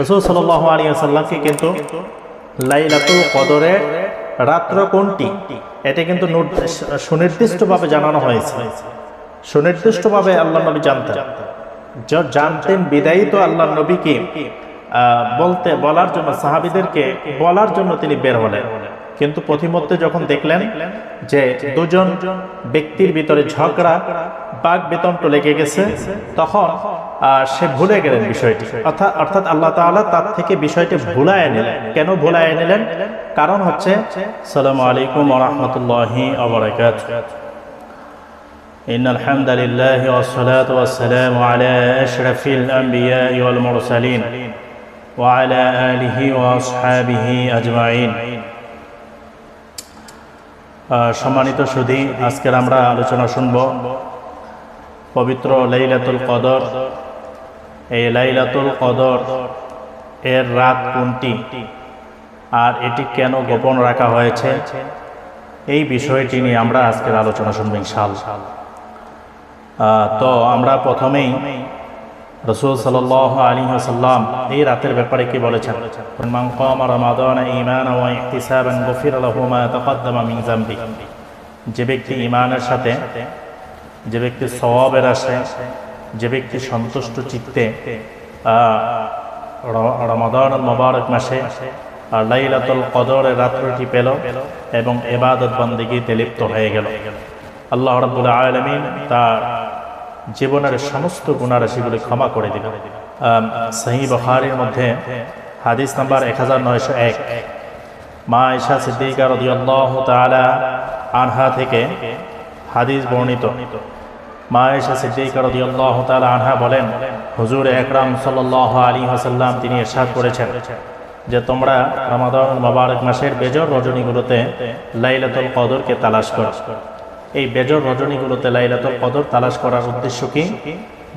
রসুল সাল্লাহ আলী আসাল্লামকে কিন্তু লাইলাতুল কদরের রাত্র কোনটি এটা কিন্তু সুনির্দিষ্টভাবে জানানো হয়েছে। সুনির্দিষ্টভাবে আল্লাহ নবী জানতেন। জানতেন বিদায়ী তো আল্লাহ নবীকে বলতে, বলার জন্য, সাহাবিদেরকে বলার জন্য তিনি বের হলেন। কিন্তু পথিমধ্যে যখন দেখলেন যে দুজন ব্যক্তির ভিতরে ঝগড়া বাঘ বেতনটো লেগে গেছে তখন আহ, সে ভুলে গেলেন বিষয়টি অর্থাৎ অর্থাৎ আল্লাহ তাআলা তার থেকে বিষয়টি ভুলায় নিলেন কেন ভুলায় নিলেন কারণ হচ্ছে সালামু আলাইকুম রহমতুল্লাহি إن الحمد لله والصلاة والسلام على أشرف الأنبياء والمرسلين وعلى آله وأصحابه أجمعين আহ, সম্মানিত সুধী আজকের আমরা আলোচনা শুনব পবিত্র লাইলাতুল কদর। এই লাইলাতুল কদর এর রাত কোনটি আর এটি কেন গোপন রাখা হয়েছে? এই বিষয়টি নিয়ে আমরা আজকের আলোচনা শুনব ইনশাআল্লাহ। আহ, তো আমরা প্রথমেই রসুল সাল আলী সাল্লাম এই রাতের ব্যাপারে কি বলেছেন? যে ব্যক্তি ইমানের সাথে, যে ব্যক্তি সওয়াবের আসে, যে ব্যক্তি সন্তুষ্ট চিত্তে রমাদান মোবারক মাসে আর লাইলাতুল কদরের রাত্রিটি পেল এবং এবাদত বন্দিগিতে লিপ্ত হয়ে গেল। আল্লাহ রাব্বুল আলামিন তার জীবনের সমস্ত গুণারাশিগুলি ক্ষমা করে দিবেন সহি মধ্যে হাদিস নাম্বার এক হাজার নয়শো এক। মা ঈশা সিদ্দিকা রদিয়াল্লাহু তাআলা আনহা থেকে হাদিস বর্ণিত। মা ঈশা সিদ্দিকা রদিয়াল্লাহু তাআলা আনহা বলেন, হুজুর একরাম সাল্লাল্লাহু আলী ওয়াসাল্লাম তিনি ইরশাদ করেছেন যে তোমরা রমাদান মোবারক মাসের বেজর রজনীগুলোতে লাইলাতুল কদরকে তালাশ করো। এই বেজর রজনীগুলোতে লাইলাতুল কদর তালাশ করার উদ্দেশ্য কি?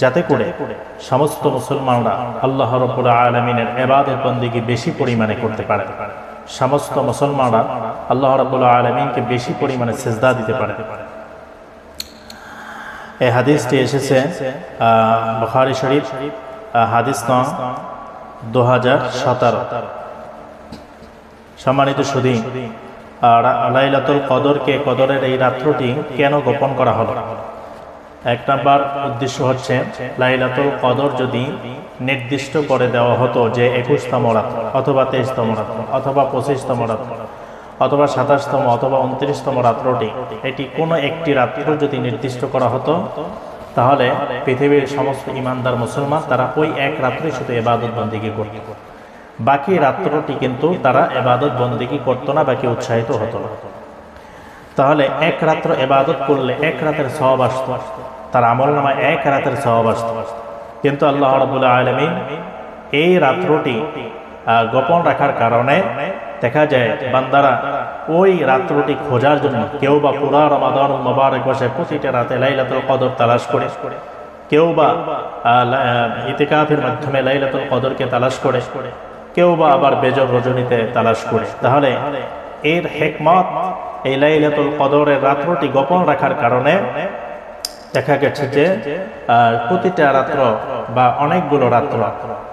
যাতে করে সমস্ত মুসলমানরা আল্লাহ রব্বুল আলমিনের এবাদত বন্দিকে বেশি পরিমাণে করতে পারে। সমস্ত মুসলমানরা আল্লাহ রব্বুল আলমিনকে বেশি পরিমাণে সেজদা দিতে পারে। এই হাদিসটি এসেছে বখারি শরীফ হাদিস নং দু হাজার সতেরো। সম্মানিত সুদী লাইলাতুল কদরকে কদরের এই রাত্রটি কেন গোপন করা হলো? এক নাম্বার উদ্দেশ্য হচ্ছে, লাইলাতুল কদর যদি নির্দিষ্ট করে দেওয়া হতো যে একুশতম রাত অথবা তেইশতম রাত অথবা পঁচিশতম রাত অথবা সাতাশতম অথবা উনত্রিশতম রাত্রটি এটি কোনো একটি রাত্র যদি নির্দিষ্ট করা হতো, তাহলে পৃথিবীর সমস্ত ইমানদার মুসলমান তারা ওই এক রাত্রে শুধু এবাদত বন্দিকে করত। বাকি রাত্রটি কিন্তু তারা এবাদত বন্দিগি করতো না, বাকি উৎসাহিত হতো। না তাহলে এক রাত্র এবাদত করলে এক রাতের সওয়াব আসতো। তার আমল নামায় এক রাতের সওয়াব আসতো। কিন্তু আল্লাহ রাবুল্লাহ আলমিন এই রাত্রটি গোপন রাখার কারণে দেখা যায় বান্দারা ওই রাত্রটি খোঁজার জন্য কেউ বা পুরা রমাদান মোবারক বসে প্রতিটা রাতে লাইলাতুল কদর তালাশ করে, কেউ বা ইতিকাফের মাধ্যমে লাইলাতুল কদরকে তালাশ করে। কেউ বা আবার বেজর রজনীতে তালাশ করে। তাহলে এর হেকমত এই লাইলাতুল কদরের রাত্রটি গোপন রাখার কারণে দেখা গেছে যে প্রতিটা রাত্র বা অনেকগুলো রাত্র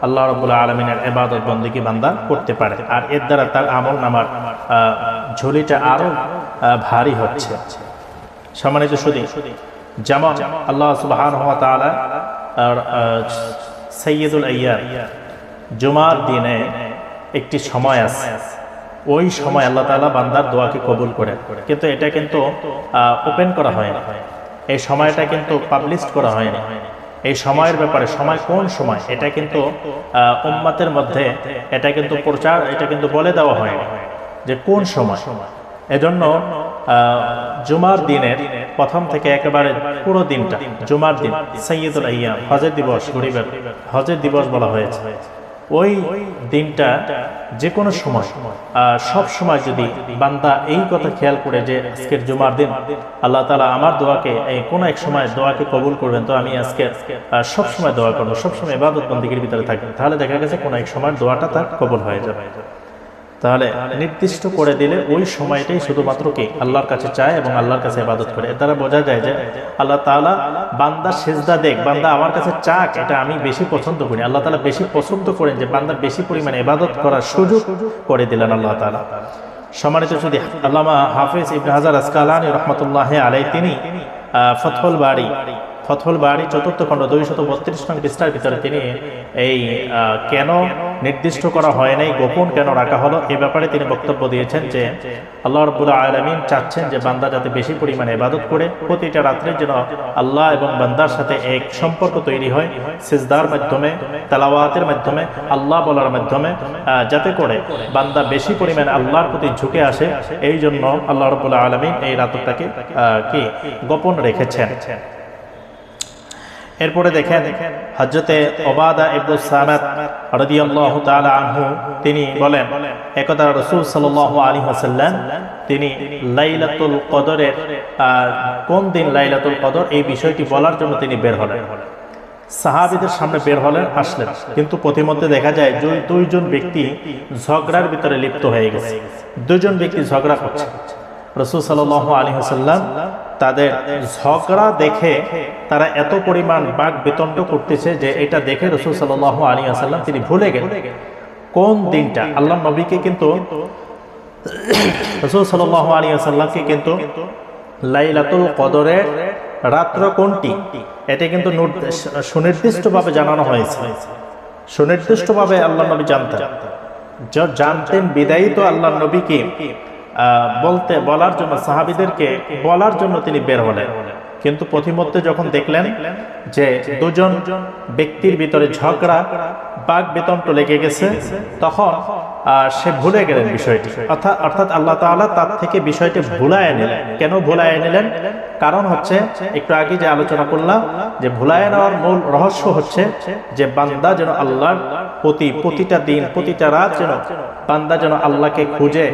আল্লাহ রবুল্লাহ আলমিনের এবাদত বন্দিকে বান্দা করতে পারে। আর এর দ্বারা তার আমল নামার ঝুলিটা আরও আহ, ভারী হচ্ছে। সম্মানিত সুদী যেমন আল্লাহ সুবহান হওয়া সৈয়দুল আইয়ার জুমার দিনে একটি সময় আছে। ওই সময় আল্লাহ তাআলা বান্দার দোয়াকে কবুল করে কিন্তু এটা কিন্তু ওপেন করা হয় না এই সময়টা কিন্তু পাবলিশ করা হয়নি। এই সময়ের ব্যাপারে সময় কোন সময়, এটা কিন্তু উম্মাতের মধ্যে এটা কিন্তু প্রচার, এটা কিন্তু বলে দেওয়া হয়নি যে কোন সময়। এজন্য জুমার দিনের প্রথম থেকে একেবারে পুরো দিনটা, জুমার দিন সৈয়দুল আইয়াম, হজের দিবস, গরিবের হজের দিবস বলা হয়েছে। ওই দিনটা যে কোনো সময় সব সময় যদি বান্দা এই কথা খেয়াল করে যে আজকের জুমার দিন, আল্লাহ তালা আমার দোয়াকে এই কোনো এক সময় দোয়াকে কবুল করবেন, তো আমি আজকে সব সময় দোয়া করব সবসময় এবাদত বন্দীগীর ভিতরে থাকবেন তাহলে দেখা গেছে কোনো এক সময় দোয়াটা তার কবুল হয়ে যাবে। তাহলে নির্দিষ্ট করে দিলে ওই সময়টাই শুধুমাত্র কি? আল্লাহর কাছে চায় এবং আল্লাহর কাছে ইবাদত করে। এর দ্বারা বোঝা যায় যে আল্লাহ তাআলা বান্দা সেজদা দেখ, বান্দা আমার কাছে চাক, এটা আমি বেশি পছন্দ করি। আল্লাহ তালা বেশি পছন্দ করেন যে বান্দা বেশি পরিমাণে ইবাদত করার সুযোগ করে দিলেন আল্লাহ তালা সম্মানিত যদি আল্লামা হাফিজ ইবনে হাজার আসকালানি রহমতুল্লাহ আলাই তিনি ফতহুল বাড়ি ফতহুল বাড়ি চতুর্থ খণ্ড দুইশত বত্রিশ নং পৃষ্ঠার ভিতরে তিনি এই কেন নির্দিষ্ট করা হয় নাই গোপন কেন রাখা হলো? এই ব্যাপারে তিনি বক্তব্য দিয়েছেন যে আল্লাহ রব্বুল আলমিন চাচ্ছেন যে বান্দা যাতে বেশি পরিমাণে ইবাদত করে, প্রতিটা রাত্রে যেন আল্লাহ এবং বান্দার সাথে এক সম্পর্ক তৈরি হয়, সিজদার মাধ্যমে, তালাওয়াতের মাধ্যমে, আল্লাহ বলার মাধ্যমে যাতে করে বান্দা বেশি পরিমাণে আল্লাহর প্রতি ঝুঁকে আসে এই জন্য আল্লাহ রব্বুল আলমিন এই রাতটাকে কি? গোপন রেখেছেন। এরপরে দেখেন হজরতে ওবাদা ইবনুস সামাদ রাদিয়াল্লাহু তাআলা আনহু, তিনি বলেন, একদা রাসূল সাল্লাল্লাহু আলাইহি ওয়াসাল্লাম, তিনি লাইলাতুল কদরের কোন দিন লাইলাতুল কদর, এই বিষয়টি বলার জন্য তিনি বের হলেন। সাহাবিদের সামনে বের হলেন, আসলেন। কিন্তু প্রতিমধ্যে দেখা যায় দুইজন ব্যক্তি ঝগড়ার ভিতরে লিপ্ত হয়ে গেছে। দুজন ব্যক্তি ঝগড়া করছে। রসুল সাল্লাহ আলী হাসাল্লাম তাদের ঝগড়া দেখে তারা এত পরিমাণ বাক বিতণ্ড করতেছে যে এটা দেখে রসুল সাল্লাহ আলী আসাল্লাম তিনি ভুলে গেলেন। কোন দিনটা? আল্লাহ নবীকে কিন্তু রসুল সাল্লাহ আলী আসাল্লামকে কিন্তু লাইলাতুল কদরের রাত্র কোনটি? এটা কিন্তু সুনির্দিষ্টভাবে জানানো হয়েছে। সুনির্দিষ্টভাবে আল্লাহ নবী জানতেন। জানতেন বিদায়ী তো আল্লাহ নবীকে বলতে, বলার জন্য, সাহাবিদেরকে বলার জন্য তিনি বের হলেন। কিন্তু পথিমধ্যে যখন দেখলেন যে দুজন ব্যক্তির ভিতরে ঝগড়া বাঘ বেতনটা লেগে গেছে, তখন সে ভুলে গেলেন বিষয়টি। অর্থাৎ অর্থাৎ আল্লাহ তাআলা তার থেকে বিষয়টি ভুলায় নিলেন। কেন ভুলায় নিলেন? কারণ হচ্ছে, একটু আগে যে আলোচনা করলাম, যে ভুলায় নেওয়ার মূল রহস্য হচ্ছে যে বান্দা যেন আল্লাহর প্রতি প্রতিটা দিন, প্রতিটা রাত যেন বান্দা যেন আল্লাহকে খুঁজে,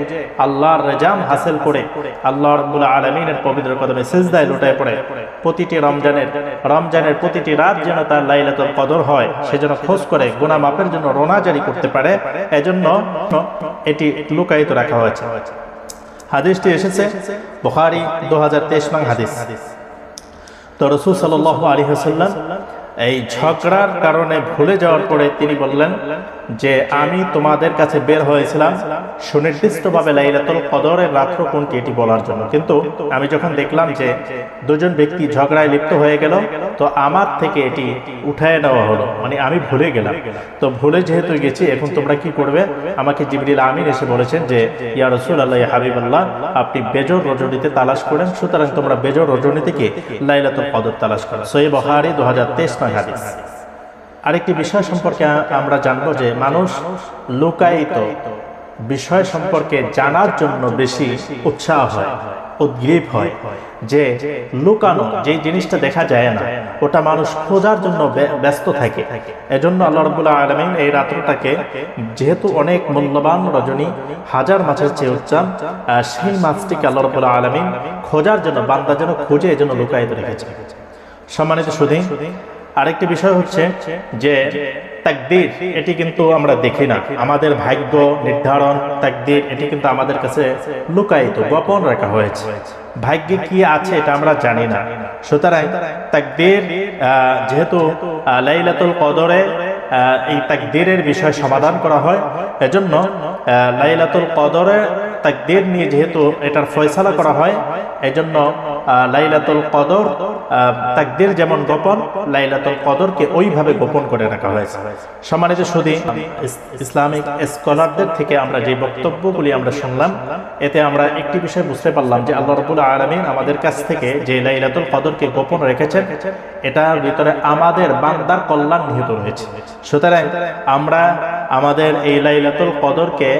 আল্লাহর রেজাম হাসিল করে, আল্লাহ রব্বুল আলমিনের পবিত্র কদমে সেজদায় লুটায় পড়ে। প্রতিটি রমজানের রমজানের প্রতিটি রাত যেন তার লাইলাতুল কদর হয়, সে যেন খোঁজ করে, গুনাহ মাপের জন্য রোনা জারি করতে পারে, এজন্য এটি লুকায়িত রাখা হয়েছে। হাদিসটি এসেছে বুখারী দু হাজার তেইশ নং হাদিস। তো রসুল সাল আলী হাসাল্লাম এই ঝগড়ার কারণে ভুলে যাওয়ার পরে তিনি বললেন যে, আমি তোমাদের কাছে বের হয়েছিলাম সুনির্দিষ্টভাবে লাইলাতুল কদরের রাত্র কোনটি এটি বলার জন্য। কিন্তু আমি যখন দেখলাম যে দুজন ব্যক্তি ঝগড়ায় লিপ্ত হয়ে গেল, তো আমার থেকে এটি উঠায় নেওয়া হলো। মানে আমি ভুলে গেলাম। তো ভুলে যেহেতু গেছি, এখন তোমরা কি করবে? আমাকে জিবরিল আমিন এসে বলেছেন যে, ইয়া রসুল আল্লাহ হাবিব আল্লাহ আপনি বেজর রজনীতে তালাশ করেন, সুতরাং তোমরা বেজর রজনী থেকে লাইলাতুল কদর তালাশ করো? সহি বহারি দু হাজার তেইশ নয় হাদিস। আরেকটি বিষয় সম্পর্কে আমরা জানব যে মানুষ লুকায়িত বিষয় সম্পর্কে জানার জন্য বেশি উৎসাহ হয়, উদ্গ্রীব হয় যে লুকানো যে জিনিসটা দেখা যায় না, ওটা মানুষ খোঁজার জন্য ব্যস্ত থাকে। এজন্য আল্লাহ রবুল্লাহ আলমিন এই রাত্রটাকে যেহেতু অনেক মূল্যবান রজনী, হাজার মাছের চেয়ে উচ্চাম সেই মাছটিকে আল্লাহ রবুল্লাহ আলমিন খোঁজার জন্য, বান্দা যেন খুঁজে এজন্য লুকায়িত রেখেছে। সম্মানিত সুধী আরেকটি বিষয় হচ্ছে যে তাকদির, এটি কিন্তু আমরা দেখি না। আমাদের ভাগ্য নির্ধারণ, তাকদির, এটি কিন্তু আমাদের কাছে লুকায়িত, গোপন রাখা হয়েছে। ভাগ্যে কি আছে এটা আমরা জানি না। সুতরাং তাকদির যেহেতু লাইলাতুল কদরে এই তাকদিরের বিষয় সমাধান করা হয়, এজন্য লাইলাতুল কদরে তাকদির নিয়ে যেহেতু এটার ফয়সালা করা হয় এই জন্য লাইলাতুল কদর তাকদির যেমন গোপন, লাইলাতুল কদরকে ওইভাবে গোপন করে রাখা হয়েছে। সম্মানিত সুদী ইসলামিক স্কলারদের থেকে আমরা যে বক্তব্যগুলি আমরা শুনলাম, এতে আমরা একটি বিষয় বুঝতে পারলাম যে আল্লাহ রবুল আলমিন আমাদের কাছ থেকে যে লাইলাতুল কদরকে গোপন রেখেছেন, এটার ভিতরে আমাদের বান্দার কল্যাণ নিহিত রয়েছে। সুতরাং আমরা আমাদের এই লাইলাতুল কদরকে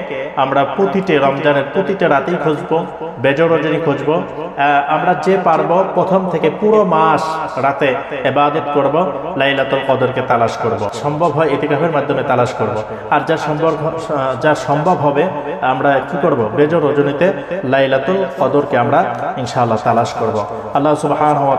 আমরা প্রতিটি রমজানের প্রতিটা রাতেই খুঁজবো, বেজর রজনী খুঁজবো। আমরা যে পারব প্রথম থেকে পুরো মাস রাতে এবাদত করব, লাইলাতুল কদরকে তালাশ করব। সম্ভব হয় ইতিকাফের মাধ্যমে তালাশ করব। আর যা সম্ভব যা সম্ভব হবে, আমরা কি করব? বেজর রজনীতে লাইলাতুল কদরকে আমরা ইনশাআল্লাহ তালাশ করব। আল্লাহ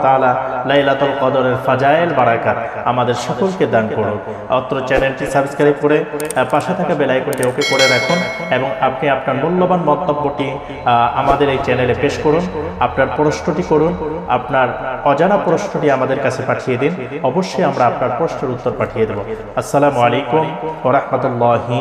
তাআলা লাইলাতুল কদরের ফাজাইল বারাকাত আমাদের সকলকে দান করুন অত্র চ্যানেলটি সাবস্ক্রাইব করে আহ, পাশে থাকা বেলাইকনটি ওকে করে রাখুন এবং আপনি আপনার মূল্যবান মন্তব্যটি আহ, আমাদের এই চ্যানেলে পেশ করুন আপনার প্রশ্নটি করুন আপনার অজানা প্রশ্নটি আমাদের কাছে পাঠিয়ে দিন অবশ্যই আমরা আপনার প্রশ্নের উত্তর পাঠিয়ে দেব। আসসালামু আলাইকুম ওরহমতুল্লাহি